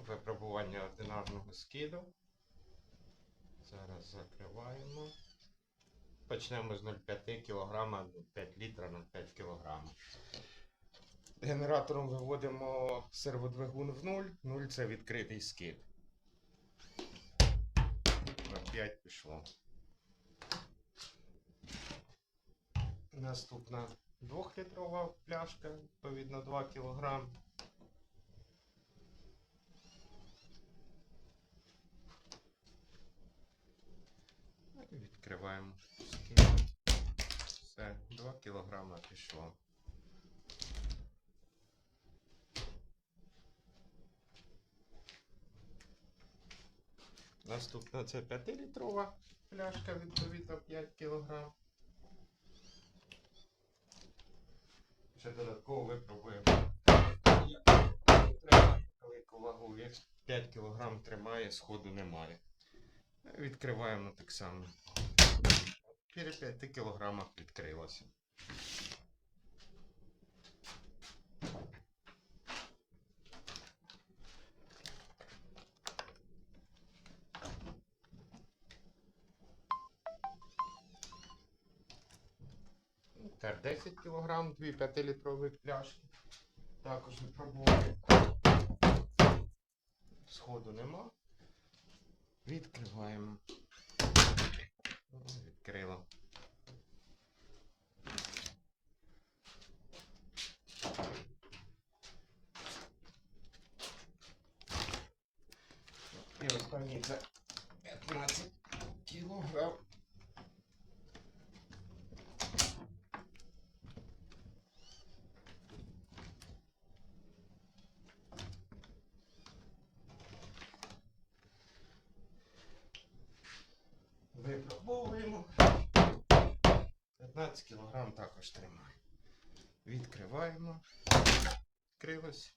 Випробування одинарного скиду. Зараз закриваємо. Почнемо з 0,5 кг, 5 літра на 5 кг. Генератором виводимо серводвигун в 0. 0 це відкритий скид. На 5 пішло. Наступна 2-літрова пляшка, відповідно 2 кг. Відкриваємо скид. Все, 2 кг пішло. Наступна це 5-літрова пляшка, відповідно 5 кг. Ще додатково випробуємо. велику вагу. Як 5 кг тримає, сходу немає. Відкриваємо так само. При 5 кг відкрилося. Тепер 10 кг, дві 5-літрові пляшки. Також випробуємо. Сходу нема. Відкриваємо. І останній за 15 кілограм. Випробовуємо. 15 кг також тримає. Відкриваємо. Відкрилось.